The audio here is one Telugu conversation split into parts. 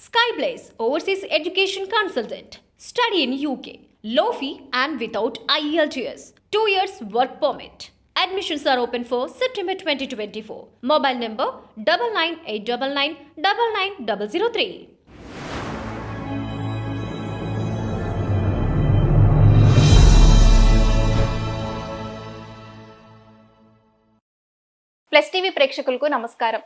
Skyblaze Overseas Education Consultant. Study in UK. Low fee and without IELTS. 2 years work permit. Admissions are open for September 2024. Mobile number double nine eight double nine double nine double zero three. Plus TV ప్రేక్షకులకు నమస్కారం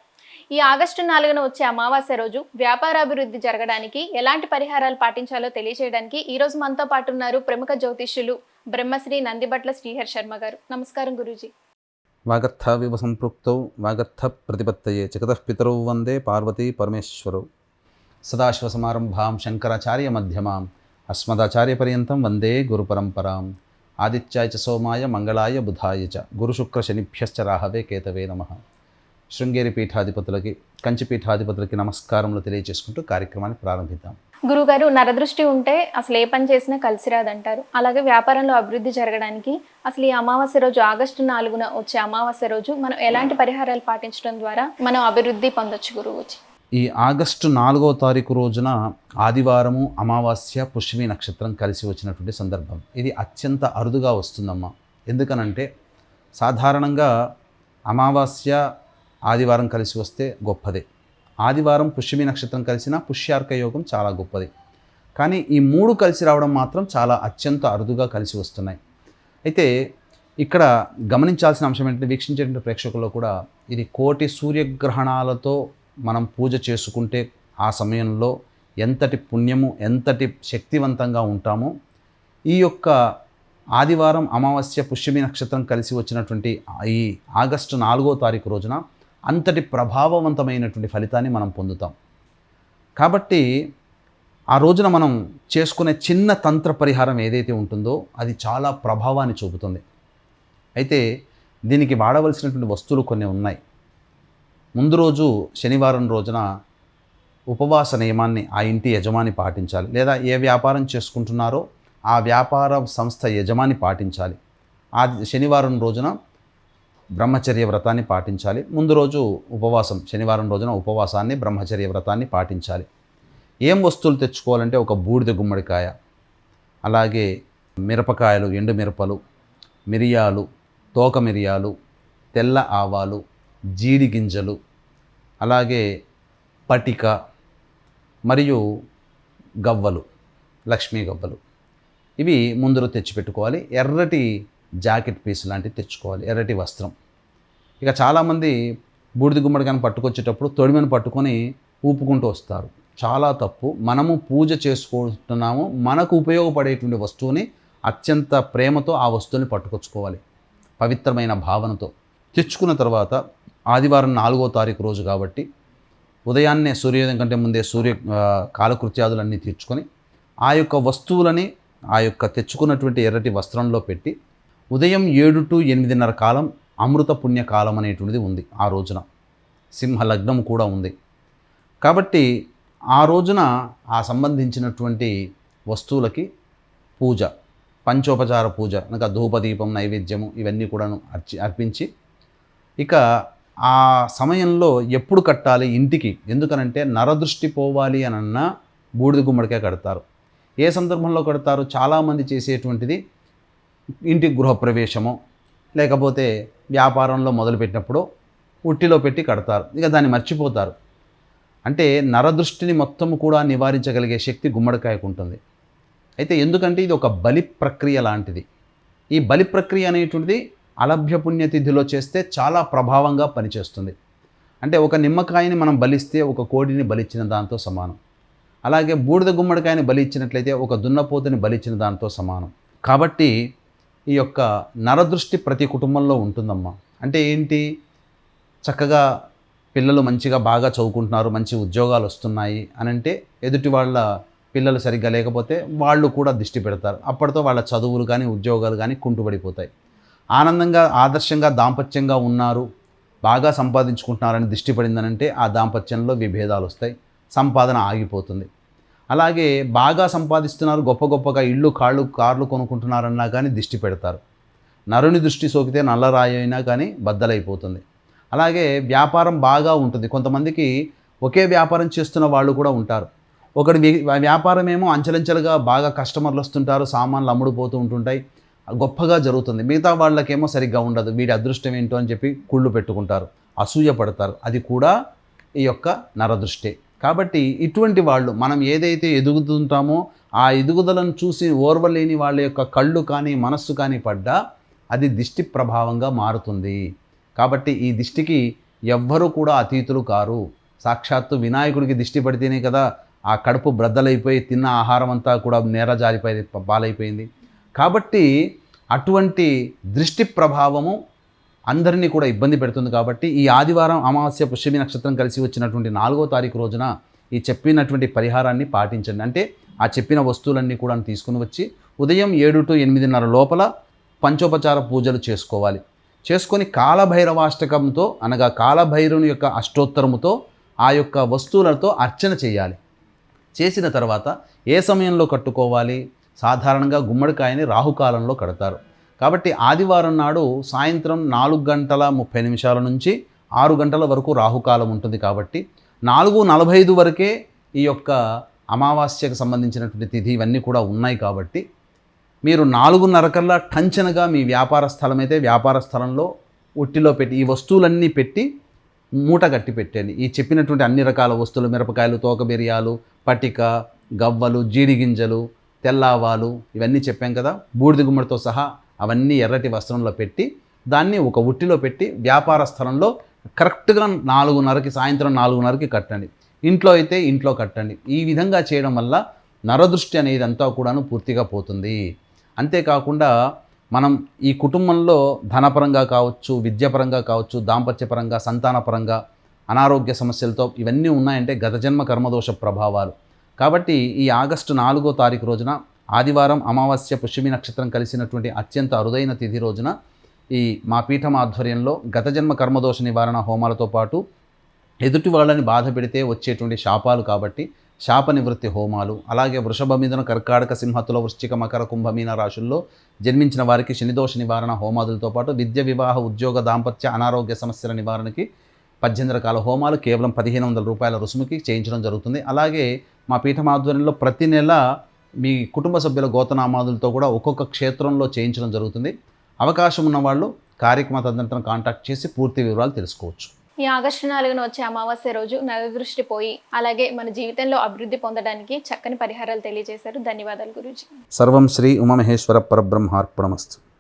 ఈ ఆగస్టు నాలుగున వచ్చే అమావాస్య రోజు వ్యాపారాభివృద్ధి జరగడానికి ఎలాంటి పరిహారాలు పాటించాలో తెలియజేయడానికి ఈ రోజు మనతో పాటు ఉన్నారు ప్రముఖ జ్యోతిష్యులు బ్రహ్మశ్రీ నందిబట్ల శ్రీహర్ శర్మ గారు. నమస్కారం గురూజీ. వాగర్థావివ సంపృక్తౌ వాగర్థ ప్రతిపత్తయే జగతఃపితరౌ వందే పార్వతీ పరమేశ్వరౌ. సదాశివసమారంభాం శంకరాచార్య మధ్యమాం అస్మదాచార్యపర్యంతం వందే గురుపరంపరాం ఆదిత్యాయ చ సోమాయ మంగళాయ బుధాయ చ గురుశుక్ర శనిభ్యశ్చ రాహవే కేతవే నమ. శృంగేరి పీఠాధిపతులకి కంచి పీఠాధిపతులకి నమస్కారములు తెలియజేసుకుంటూ కార్యక్రమాన్ని ప్రారంభిద్దాం. గురుగారు నరదృష్టి ఉంటే అసలు ఏ పని చేసినా కలిసి రాదంటారు. అలాగే వ్యాపారంలో అభివృద్ధి జరగడానికి అసలు ఈ అమావాస్య రోజు ఆగస్టు నాలుగున వచ్చే అమావాస్య రోజు మనం ఎలాంటి పరిహారాలు పాటించడం ద్వారా మనం అభివృద్ధి పొందొచ్చు గురువుజీ ఈ ఆగస్టు నాలుగవ తారీఖు రోజున ఆదివారము అమావాస్య పుష్యమి నక్షత్రం కలిసి వచ్చినటువంటి సందర్భం. ఇది అత్యంత అరుదుగా వస్తుందమ్మా. ఎందుకనంటే సాధారణంగా అమావాస్య ఆదివారం కలిసి వస్తే గొప్పదే. ఆదివారం పుష్యమి నక్షత్రం కలిసిన పుష్యార్క యోగం చాలా గొప్పది. కానీ ఈ మూడు కలిసి రావడం మాత్రం చాలా అత్యంత అరుదుగా కలిసి వస్తున్నాయి. అయితే ఇక్కడ గమనించాల్సిన అంశం ఏంటంటే వీక్షించేటువంటి ప్రేక్షకుల్లో కూడా ఇది కోటి సూర్యగ్రహణాలతో మనం పూజ చేసుకుంటే ఆ సమయంలో ఎంతటి పుణ్యము ఎంతటి శక్తివంతంగా ఉంటామో ఈ యొక్క ఆదివారం అమావాస్య పుష్యమి నక్షత్రం కలిసి వచ్చినటువంటి ఈ ఆగస్టు నాలుగో తారీఖు రోజున అంతటి ప్రభావవంతమైనటువంటి ఫలితాన్ని మనం పొందుతాం. కాబట్టి ఆ రోజున మనం చేసుకునే చిన్న తంత్ర పరిహారం ఏదైతే ఉంటుందో అది చాలా ప్రభావాన్ని చూపుతుంది. అయితే దీనికి వాడవలసినటువంటి వస్తువులు కొన్ని ఉన్నాయి. ముందు రోజు శనివారం రోజున ఉపవాస నియమాన్ని ఆ ఇంటి యజమాని పాటించాలి. లేదా ఏ వ్యాపారం చేసుకుంటున్నారో ఆ వ్యాపార సంస్థ యజమాని పాటించాలి. ఆ శనివారం రోజున బ్రహ్మచర్య వ్రతాన్ని పాటించాలి. ముందు రోజు ఉపవాసం శనివారం రోజున ఉపవాసాన్ని బ్రహ్మచర్య వ్రతాన్ని పాటించాలి. ఏం వస్తువులు తెచ్చుకోవాలంటే ఒక బూడిద గుమ్మడికాయ అలాగే మిరపకాయలు ఎండు మిరపలు మిరియాలు తోక మిరియాలు తెల్ల ఆవాలు జీడి గింజలు అలాగే పటిక మరియు గవ్వలు లక్ష్మీ గవ్వలు. ఇవి ముందు తెచ్చిపెట్టుకోవాలి. ఎర్రటి జాకెట్ పీస్ లాంటివి తెచ్చుకోవాలి ఎర్రటి వస్త్రం. ఇక చాలామంది బూడిద గుమ్మడికాయను పట్టుకొచ్చేటప్పుడు తొడిమను పట్టుకొని ఊపుకుంటూ వస్తారు. చాలా తప్పు. మనము పూజ చేసుకుంటున్నాము మనకు ఉపయోగపడేటువంటి వస్తువుని అత్యంత ప్రేమతో ఆ వస్తువుని పట్టుకొచ్చుకోవాలి పవిత్రమైన భావనతో. తెచ్చుకున్న తర్వాత ఆదివారం నాలుగో తారీఖు రోజు కాబట్టి ఉదయాన్నే సూర్యోదయం కంటే ముందే సూర్య కాలకృత్యాదులన్నీ తీర్చుకొని ఆ యొక్క వస్తువులని ఆ యొక్క తెచ్చుకున్నటువంటి ఎర్రటి వస్త్రంలో పెట్టి ఉదయం ఏడు టు ఎనిమిదిన్నర కాలం అమృత పుణ్య కాలం అనేటువంటిది ఉంది ఆ రోజున. సింహ లగ్నం కూడా ఉంది. కాబట్టి ఆ రోజున ఆ సంబంధించినటువంటి వస్తువులకి పూజ పంచోపచార పూజ అనగా ధూపదీపం నైవేద్యము ఇవన్నీ కూడాను అర్చి అర్పించి ఇక ఆ సమయంలో ఎప్పుడు కట్టాలి ఇంటికి? ఎందుకనంటే నరదృష్టి పోవాలి అనన్న బూడిద గుమ్మడికాయ కడతారు. ఏ సందర్భంలో కడతారు? చాలామంది చేసేటువంటిది ఇంటి గృహప్రవేశము లేకపోతే వ్యాపారంలో మొదలుపెట్టినప్పుడు ఉట్టిలో పెట్టి కడతారు. ఇక దాన్ని మర్చిపోతారు. అంటే నరదృష్టిని మొత్తం కూడా నివారించగలిగే శక్తి గుమ్మడికాయకు ఉంటుంది. అయితే ఎందుకంటే ఇది ఒక బలి ప్రక్రియ లాంటిది. ఈ బలి ప్రక్రియ అనేటువంటిది అలభ్య పుణ్యతిథిలో చేస్తే చాలా ప్రభావంగా పనిచేస్తుంది. అంటే ఒక నిమ్మకాయని మనం బలిస్తే ఒక కోడిని బలిచ్చిన దాంతో సమానం. అలాగే బూడిద గుమ్మడికాయని బలిచ్చినట్లయితే ఒక దున్నపోతుని బలిచ్చిన దాంతో సమానం. కాబట్టి ఈ యొక్క నరదృష్టి ప్రతి కుటుంబంలో ఉంటుందమ్మా. అంటే ఏంటి? చక్కగా పిల్లలు మంచిగా బాగా చదువుకుంటున్నారు మంచి ఉద్యోగాలు వస్తున్నాయి అని అంటే ఎదుటి వాళ్ళ పిల్లలు సరిగ్గా లేకపోతే వాళ్ళు కూడా దిష్టి పెడతారు. అప్పటితో వాళ్ళ చదువులు కానీ ఉద్యోగాలు కానీ కుంటుపడిపోతాయి ఆనందంగా ఆదర్శంగా దాంపత్యంగా ఉన్నారు బాగా సంపాదించుకుంటున్నారని దిష్టి పడిందనంటే ఆ దాంపత్యంలో విభేదాలు వస్తాయి సంపాదన ఆగిపోతుంది. అలాగే బాగా సంపాదిస్తున్నారు గొప్ప గొప్పగా ఇళ్ళు కాళ్ళు కార్లు కొనుక్కుంటున్నారన్నా కానీ దిష్టి పెడతారు. నరుని దృష్టి సోకితే నల్లరాయి అయినా కానీ బద్దలైపోతుంది. అలాగే వ్యాపారం బాగా ఉంటుంది. కొంతమందికి ఒకే వ్యాపారం చేస్తున్న వాళ్ళు కూడా ఉంటారు. ఒకటి వ్యాపారం ఏమో అంచెలంచెలుగా బాగా కస్టమర్లు వస్తుంటారు సామాన్లు అమ్ముడుపోతూ ఉంటుంటాయి. గొప్పగా జరుగుతుంది. మిగతా వాళ్ళకేమో సరిగ్గా ఉండదు. వీడి అదృష్టం ఏంటో అని చెప్పి కుళ్ళు పెట్టుకుంటారు. అసూయ పడతారు. అది కూడా ఈ యొక్క నరదృష్టి. కాబట్టి ఇటువంటి వాళ్ళు మనం ఏదైతే ఎదుగుతుంటామో ఆ ఎదుగుదలను చూసి ఓర్వలేని వాళ్ళ యొక్క కళ్ళు కానీ మనస్సు కానీ పడ్డా అది దిష్టి ప్రభావంగా మారుతుంది. కాబట్టి ఈ దిష్టికి ఎవ్వరూ కూడా అతీతులు కారు. సాక్షాత్తు వినాయకుడికి దిష్టి పడితేనే కదా ఆ కడుపు బ్రద్దలైపోయి తిన్న ఆహారం అంతా కూడా నేర జారిపోయి పాలైపోయింది. కాబట్టి అటువంటి దృష్టి ప్రభావము అందరినీ కూడా ఇబ్బంది పెడుతుంది కాబట్టి ఈ ఆదివారం అమావాస్య పుష్యమి నక్షత్రం కలిసి వచ్చినటువంటి నాలుగో తారీఖు రోజున ఈ చెప్పినటువంటి పరిహారాన్ని పాటించండి. అంటే ఆ చెప్పిన వస్తువులన్నీ కూడా తీసుకుని వచ్చి ఉదయం ఏడు టు ఎనిమిదిన్నర లోపల పంచోపచార పూజలు చేసుకోవాలి. చేసుకొని కాలభైరవాష్టకంతో అనగా కాలభైరవుని యొక్క అష్టోత్తరముతో ఆ యొక్క వస్తువులతో అర్చన చేయాలి. చేసిన తర్వాత ఏ సమయంలో కట్టుకోవాలి? సాధారణంగా గుమ్మడికాయని రాహుకాలంలో కడతారు. కాబట్టి ఆదివారం నాడు సాయంత్రం నాలుగు గంటల ముప్పై నిమిషాల నుంచి ఆరు గంటల వరకు రాహుకాలం ఉంటుంది కాబట్టి నాలుగు నలభై ఐదు వరకే ఈ యొక్క అమావాస్యకు సంబంధించినటువంటి తిథి ఇవన్నీ కూడా ఉన్నాయి కాబట్టి మీరు నాలుగున్నర కల్లా టంచనగా మీ వ్యాపార స్థలం అయితే వ్యాపార స్థలంలో ఉట్టిలో పెట్టి ఈ వస్తువులన్నీ పెట్టి మూట కట్టి పెట్టండి. ఈ చెప్పినటువంటి అన్ని రకాల వస్తువులు మిరపకాయలు తోకబెరియాలు పటిక గవ్వలు జీడిగింజలు తెల్లావాలు ఇవన్నీ చెప్పాం కదా. బూడిద గుమ్మడితో సహా అవన్నీ ఎర్రటి వస్త్రంలో పెట్టి దాన్ని ఒక ఉట్టిలో పెట్టి వ్యాపార స్థలంలో కరెక్ట్గా నాలుగున్నరకి సాయంత్రం నాలుగున్నరకి కట్టండి. ఇంట్లో అయితే ఇంట్లో కట్టండి. ఈ విధంగా చేయడం వల్ల నరదృష్టి అనేది అంతా కూడాను పూర్తిగా పోతుంది. అంతేకాకుండా మనం ఈ కుటుంబంలో ధనపరంగా కావచ్చు విద్యాపరంగా కావచ్చు దాంపత్యపరంగా సంతానపరంగా అనారోగ్య సమస్యలతో ఇవన్నీ ఉన్నాయంటే గత జన్మ కర్మదోష ప్రభావాలు. కాబట్టి ఈ ఆగస్టు నాలుగో తారీఖు రోజున ఆదివారం అమావాస్య పుష్యమి నక్షత్రం కలిసినటువంటి అత్యంత అరుదైన తిథి రోజున ఈ మా పీఠం ఆధ్వర్యంలో గత జన్మ కర్మదోష నివారణ హోమాలతో పాటు ఎదుటి వాళ్ళని బాధ పెడితే వచ్చేటువంటి శాపాలు కాబట్టి శాప నివృత్తి హోమాలు అలాగే వృషభ మీదన కర్కాటక సింహతుల వృశ్చిక మకర కుంభమీన రాశుల్లో జన్మించిన వారికి శనిదోష నివారణ హోమాదులతో పాటు విద్య వివాహ ఉద్యోగ దాంపత్య అనారోగ్య సమస్యల నివారణకి పద్దెనిమిది రకాల హోమాలు కేవలం పదిహేను వందల రూపాయల రుసుముకి చేయించడం జరుగుతుంది. అలాగే మా పీఠం ఆధ్వర్యంలో ప్రతి నెల మీ కుటుంబ సభ్యుల గోతనామాదులతో కూడా ఒక్కొక్క క్షేత్రంలో చేయించడం జరుగుతుంది. అవకాశం ఉన్న వాళ్ళు కార్యక్రమ తదనంతరం కాంటాక్ట్ చేసి పూర్తి వివరాలు తెలుసుకోవచ్చు. ఈ ఆగస్టు నాలుగున వచ్చే అమావాస్య రోజు నరదృష్టి పోయి అలాగే మన జీవితంలో అభివృద్ధి పొందడానికి చక్కని పరిహారాలు తెలియజేశారు. ధన్యవాదాలు గురూజీ. సర్వం శ్రీ ఉమామహేశ్వర పరబ్రహ్మార్పణమస్తు.